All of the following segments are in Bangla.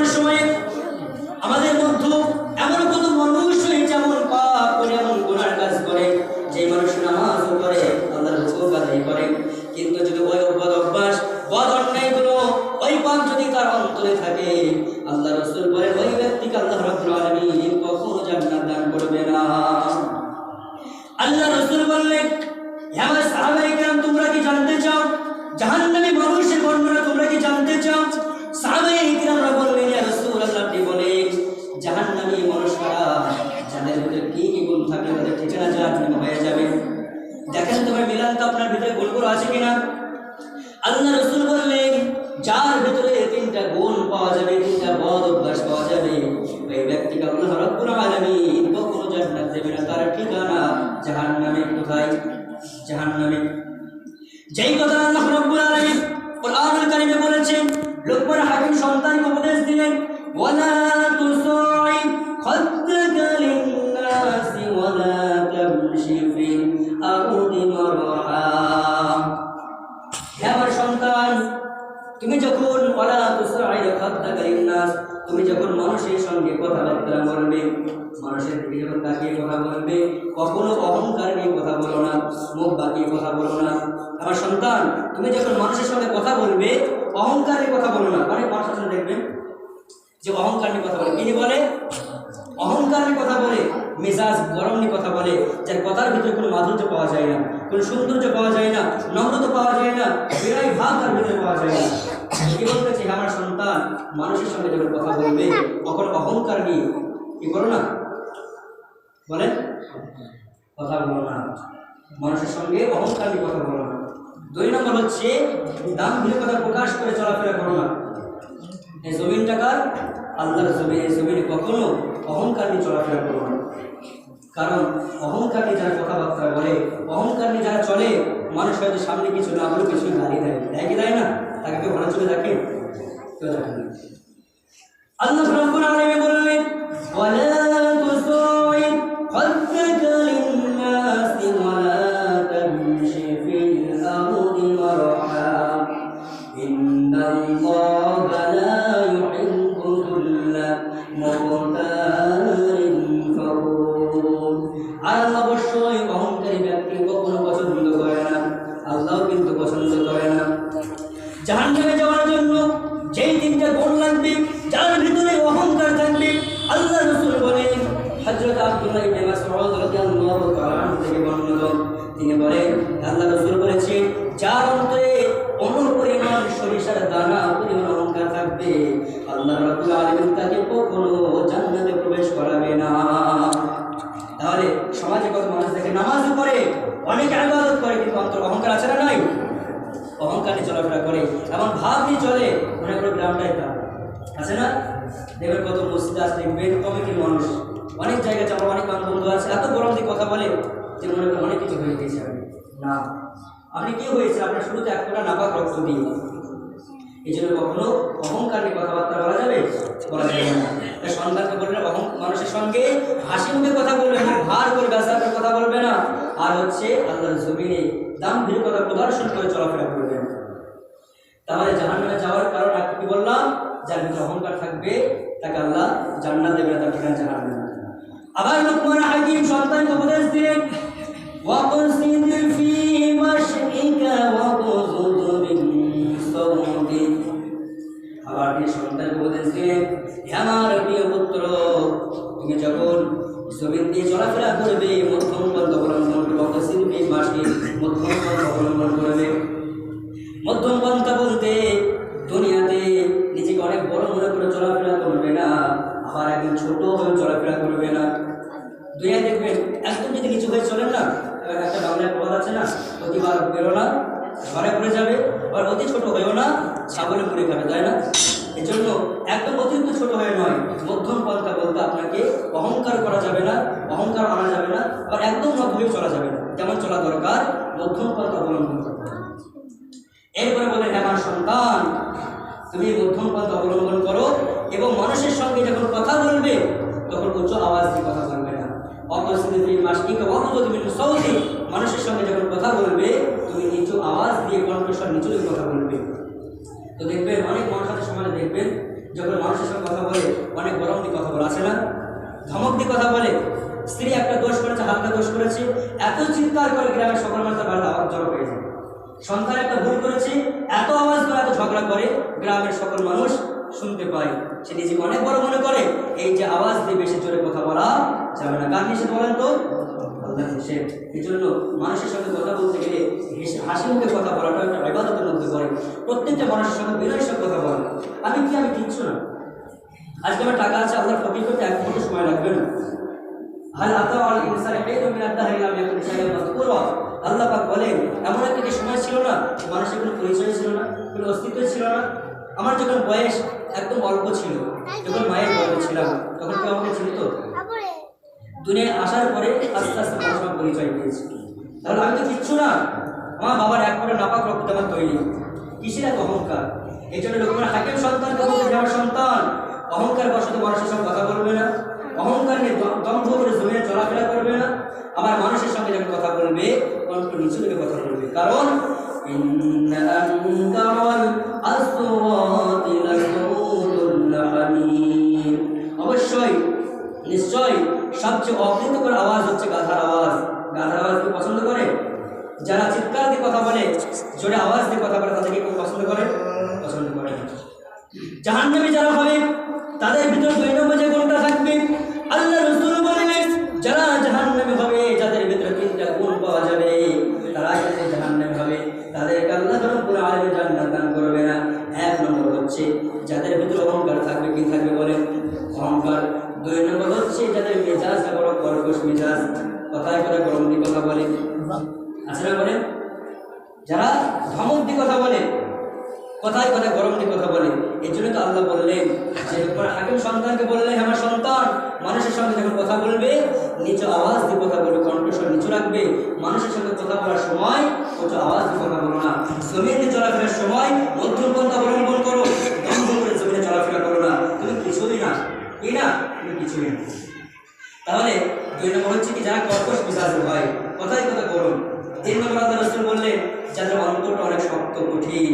বর্তমান সময়ে আমাদের মধ্যে এমন কোনো মানুষ নেই যেমন পাপ করে, এমন গুনার কাজ করে, যে মানুষ নামাজ করে আল্লাহর হুকুম আদায় করে। কিন্তু যদি ওই অভ্যাস বদ অন্যায়গুলো, ওই পাপ যদি তার অন্তরে থাকে যার ভিতরে তিনটা গুণ পাওয়া যাবে, তিনটা বদ অভ্যাস পাওয়া যাবে। ওই ব্যক্তিকে আল্লাহ রব্বুল আলামিন কখনো জান্নাত দেবে না। তার ঠিকানা জাহান্নামে কোথায়? জাহান্নামে। যেই কথা আল্লাহ রব্বুল আলামিন কোরআনুল কারীমে বলেছেন লোকমান হাকিম সন্তানকে উপদেশ দিলেন, ওয়ালা তুসাইব যখন তুমি যখন মানুষের সঙ্গে কথাবার্তা বলবে, মানুষের দিকে যখন তাকিয়ে কথা বলবে, কখনো অহংকার নিয়ে কথা বলো না, মুখ বাঁকিয়ে কথা বলো না। আমার সন্তান, তুমি যখন মানুষের সঙ্গে কথা বলবে, অহংকার কথা বলো না। অনেক মানুষ আছে দেখবেন যে অহংকার নিয়ে কথা বলে। কি বলে? অহংকার নিয়ে কথা বলে, মেজাজ গরম নিয়ে কথা বলে, যার কথার ভিতরে কোনো মাধুর্য পাওয়া যায় না, কোনো সৌন্দর্য পাওয়া যায় না, নম্রতা পাওয়া যায় না, বিনয় ভাব তার ভিতরে পাওয়া যায় না কি বলতেছে হে আমার সন্তান মানুষের সঙ্গে যখন কথা বলবে তখন অহংকার নিয়ে, কি করো না? বলেন কথা বলো না। মানুষের সঙ্গে অহংকার নিয়ে কথা বলো না। দুই নম্বর হচ্ছে দাম কথা প্রকাশ করে চলাফেরা করো না। এই জমিন টাকার আল্লাহর জমিন এই জমিনে কখনো অহংকার নিয়ে চলাফেরা করো না। কারণ অহংকার নিয়ে যারা কথাবার্তা বলে, অহংকার নিয়ে যারা চলে, মানুষ হয়তো সামনে কিছু না বলে কিছু গালি দেয় দেয় কি দেয় না? তাকে কেউ ভালো চলে না আল্লাহ রব্বুল আলামিন বললেন, ওয়ালা তুসাইব খাদ্দাকা লিন-নাসি ওয়ালা তামশি ফিল আরদি মারহা। ইন্নাল্লাহা লা ইউহিব্বু কুল্লা যাওয়ার জন্য যেই দিনটা গোল লাগবে, যার ভিতরে অহংকার থাকবে, আল্লাহ রসুল বলেন হজরত আব্দুল্লাহ ইবনে মাসউদ রাদিয়াল্লাহু তাআলা থেকে বর্ণিত। তিনি বলেন, আল্লাহ রসুল বলেছেন যার অন্তরে অনুপরিমাণ সরিষার দানা পরিমাণ অহংকার থাকবে, আল্লাহ রাব্বুল আলামিন তাকে কখনো জান্নাতে চলাফেরা করে এমন ভাব নিয়ে চলে, মনে করো গ্রামটাই তা আছে না? দেখবেন কত মসজিদ আছে দেখবেন কমিটির মানুষ। অনেক জায়গায় আমার অনেক বন্ধু আছে। এত গরম দিয়ে কথা বলে যে মনে করেন অনেক কিছু হয়ে গেছে না। আপনি কি হয়েছে? আপনার শুরুতে এক ফোঁটা নাপাক রক্ত দিয়ে। এই জন্য কখনো অহংকার নিয়ে কথাবার্তা বলা যাবে? বলা যাবে না। সন্তানকে বললে অহং মানুষের সঙ্গে হাসি মুখে কথা বলবে না, ভার করে ব্যবসা কথা বলবে না। আর হচ্ছে আল্লাহর জমিনে দাম কথা, প্রদর্শন করে চলাফেরা করবে না। জাহান্নামে যাওয়ার কারণ আপনি কি বললাম যার ভিতরে অহংকার থাকবে তাকে আল্লাহ জান্নাত দেবে না তার ঠিকানা জাহান্নামে আবার লোকমান হাকিম সন্তানকে উপদেশ দিলেন وَقْصِدْ فِي مَشْيِكَ وَاغْضُضْ مِنْ صَوْتِكَ আবার তিনি সন্তানকে উপদেশ দিলেন হে আমার প্রিয় পুত্র তুমি যখন জমিন দিয়ে চলাফেরা করবে মধ্যম পন্থ অবলম্বন করবে অকসিন ফি মাসিক মধ্যম পন্থ অবলম্বন করবে মধ্যম পন্থা বলতে দুনিয়াতে নিজেকে অনেক বড় মনে করে চলাফেরা করবে না, আবার একদিন ছোট হয়ে চলাফেরা করবে না। দুনিয়া দেখবেন, একদম যদি কিছু হয়ে চলেন না একটা বাংলায় প্রবাদ আছে না, অতিবার বেরো না ঘরে পড়ে যাবে আর অতি ছোট হয়েও না, ছাগলে মুড়ে খাবে, তাই না? এই জন্য একদম অতিরিক্ত ছোট হয়ে নয় মধ্যম পন্থা বলতে আপনাকে অহংকার করা যাবে না, অহংকার আনা যাবে না, আবার একদম নতুন চলা যাবে না। যেমন চলা দরকার মধ্যম পন্থা অবলম্বন এরপরে বলেন আমার সন্তান, তুমি মধ্যম পন্থা অবলম্বন করো এবং মানুষের সঙ্গে যখন কথা বলবে, তখন উচ্চ আওয়াজ দিয়ে কথা বলবে না। অপরিস্থিতি মাসিক অবগত বিভিন্ন সৌদি মানুষের সঙ্গে যখন কথা বলবে, তুমি নিচু আওয়াজ দিয়ে কণ্ঠস্বর নিচু দিয়ে কথা বলবে। তো দেখবেন, অনেক মানুষ হাতে সমাজে, দেখবেন, যখন মানুষের সঙ্গে কথা বলে, অনেক গরম দিয়ে কথা বলে আছে না। ধমক দিয়ে কথা বলে, স্ত্রী একটা দোষ করেছে, হালকা দোষ করেছে, এত চিৎকার করে গ্রামের সকল মানুষ তার বাড়িতে আওয়াজ জড়ো হয়ে যায়। সন্তান ঝগড়া করে গ্রামের সকল মানুষ শুনতে পায়। সে নিজেকে অনেক বড় মনে করে, এই যে আওয়াজ দিয়ে বেশি জোরে কথা বলা যাবে না। কার নিষেধ বলেন তো? আল্লাহ নিষেধ। এই জন্য মানুষের সঙ্গে কথা বলতে গেলে হাসি মুখে কথা বলাটা একটা ইবাদতের মধ্যে পড়ে। প্রত্যেকটা মানুষের সঙ্গে বিনয়ের সঙ্গে কথা বলা। আমি কি, আমি কিচ্ছু না। আজকে আমার টাকা আছে, আল্লাহর ফকির করতে এক মুহূর্ত সময় লাগবে না। হাল আতা ইনসান হাইদু মিন আদ-দাহরি লাম ইয়াকুন শাইআন মাযকুরা আল্লাহ পাক বলেন, এমন একটা যে সময় ছিল না মানুষের কোনো পরিচয় ছিল না, কোনো অস্তিত্ব ছিল না? আমার যখন বয়স একদম অল্প ছিল, যখন মায়ের গর্ভে ছিলাম, তখন কেউ আমাকে চিনত? দুনিয়ায় আসার পরে আস্তে আস্তে মানুষ আমার পরিচয় পেয়েছে। তাহলে আমি তো কিচ্ছু না। আমার বাবার এক করে নাপাক রক্ত আমার তৈরি। কিসের এক অহংকার? এই জন্য লোকেরা হাকিম সন্তানকে বলতে যে আমার সন্তান, অহংকার বশত মানুষের সঙ্গে কথা বলবে না। অহংকার নিয়ে দম্ভ করে জমিনে চলাফেরা করবে না। আবার মানুষের সঙ্গে যখন কথা বলবে কণ্ঠ কথা বলবে। কারণ অবশ্যই নিশ্চয় সবচেয়ে অকৃতকর আওয়াজ হচ্ছে গাধার আওয়াজ। গাধার আওয়াজ কেউ পছন্দ করে? যারা চিৎকার দিয়ে কথা বলে, জোরে আওয়াজ দিয়ে কথা বলে তাদেরকে কেউ পছন্দ করে? পছন্দ করে জাহান্নামে যারা হচ্ছে, যাদের ভিতরে অহংকার থাকবে, কি থাকবে বলেন? অহংকার। দুই নম্বর হচ্ছে যাদের মেজাজটা বড় কর্কশ মেজাজ, কথায় কথা গরম কথা বলে। আছে না বলেন, যারা ধমক কথা বলে, কথায় কথায় গরম কথা বলে এই জন্য তো আল্লাহ বললেন, যে হাকিম সন্তানকে বললেন আমার সন্তান, মানুষের সঙ্গে যখন কথা বলবে, নিচু আওয়াজ দিয়ে কথা বলবে, কণ্ঠস্বর নিচু রাখবে। মানুষের সঙ্গে কথা বলার সময়, উঁচু আওয়াজ দিয়ে কথা বলো না। জমিনে চলাফেরার সময় মধ্যম পন্থা অবলম্বন করো দম্ভ করে জমিনে চলাফেরা করো না তুমি কিছুই না কি না তুমি কিছুই না তাহলে দুই নম্বর হচ্ছে কি যারা মেজাজ হয় কথাই কথা করুন তিন নম্বর আল্লাহ রসুল বললেন যাদের অন্তরটা অনেক শক্ত, কঠিন,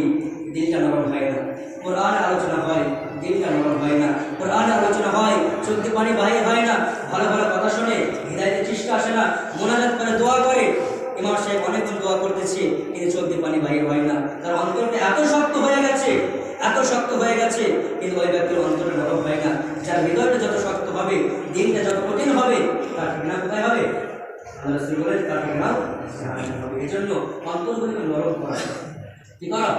দিলটা নরম হয় না। কোরআন আলোচনা হয়, দিলটা নরম হয় না। কোরআন আলোচনা হয়, চলতে পানি বাহির হয় না। ভালো ভালো কথা শুনে হৃদয়তে চেষ্টা আসে না, মোনাজাত করে দোয়া করে। ইমাম সাহেব অনেকক্ষণ দোয়া করতেছে, কিন্তু চলতে পানি বাহির হয় না। তার অন্তরটা এত শক্ত হয়ে গেছে, এত শক্ত হয়ে গেছে, কিন্তু ওই ব্যক্তির অন্তরটা নরম হয় না। যার হৃদয়টা যত শক্ত হবে দিনটা যত কঠিন হবে, তার ঠিকানা কোথায় হবে? আল্লাহ রাসূল কাঠের মাল হবে। এই জন্য অন্তরগুলিকে নরম করা কি করা?